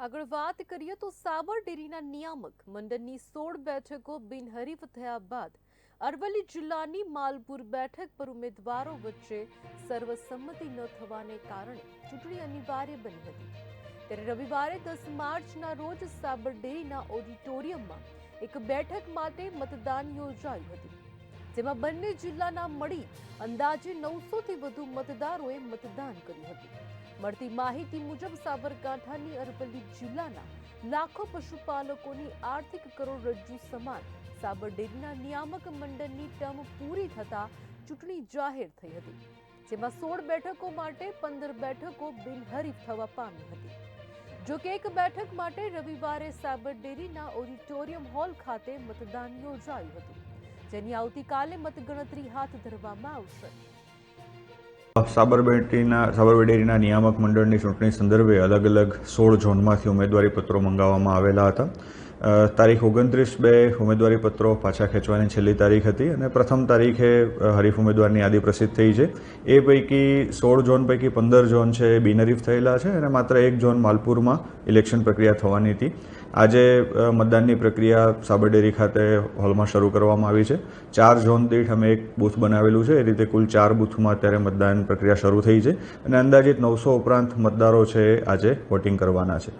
આગળ વાત કરીએ તો સાબર ડેરીના નિયામક મંડળની સોળ બેઠકો બિનહરીફ થયા બાદ અરવલ્લી જિલ્લાની માલપુર બેઠક પર ઉમેદવારો વચ્ચે સર્વસંમતિ ન થવાને કારણે ચૂંટણી અનિવાર્ય બની હતી. ત્યારે રવિવારે દસ માર્ચના રોજ સાબર ડેરીના ઓડિટોરિયમમાં એક બેઠક માટે મતદાન યોજાયું હતું. જેમાં બંને જિલ્લાના મળી અંદાજે નવસોથી વધુ મતદારોએ મતદાન કર્યું હતું. મળતી માહિતી મુજબ સાબરકાંઠાની અરવલ્લી જિલ્લાના લાખો પશુપાલકોની આર્થિક કરોડરજ્જુ સમાન સાબર ડેરીના નિયામક મંડળની ટર્મ પૂરી થતા ચૂંટણી જાહેર થઈ હતી, જેમાં સોળ બેઠકો માટે પંદર બેઠકો બિનહરીફ થવા પામી હતી. જો કે એક બેઠક માટે રવિવારે સાબર ડેરીના ઓડિટોરિયમ હોલ ખાતે મતદાન યોજાયું હતું. જેની આવતીકાલે મતગણતરી હાથ ધરવામાં આવશે. સાબરબેટીના સાબરમતી ડેરીના નિયામક મંડળની ચૂંટણી સંદર્ભે અલગ અલગ સોળ ઝોનમાંથી ઉમેદવારી પત્રો મંગાવવામાં આવેલા હતા. તારીખ ઓગણત્રીસ બે ઉમેદવારી પત્રો પાછા ખેંચવાની છેલ્લી તારીખ હતી અને પ્રથમ તારીખે હરીફ ઉમેદવારની યાદી પ્રસિદ્ધ થઈ છે. એ પૈકી સોળ ઝોન પૈકી પંદર ઝોન છે એ બિનહરીફ થયેલા છે અને માત્ર એક ઝોન માલપુરમાં ઇલેક્શન પ્રક્રિયા થવાની હતી. આજે મતદાનની પ્રક્રિયા સાબરડેરી ખાતે હોલમાં શરૂ કરવામાં આવી છે. ચાર ઝોન દીઠ અમે એક બૂથ બનાવેલું છે. એ રીતે કુલ ચાર બૂથમાં અત્યારે મતદાન પ્રક્રિયા શરૂ થઈ છે અને અંદાજિત નવસો ઉપરાંત મતદારો છે આજે વોટિંગ કરવાના છે.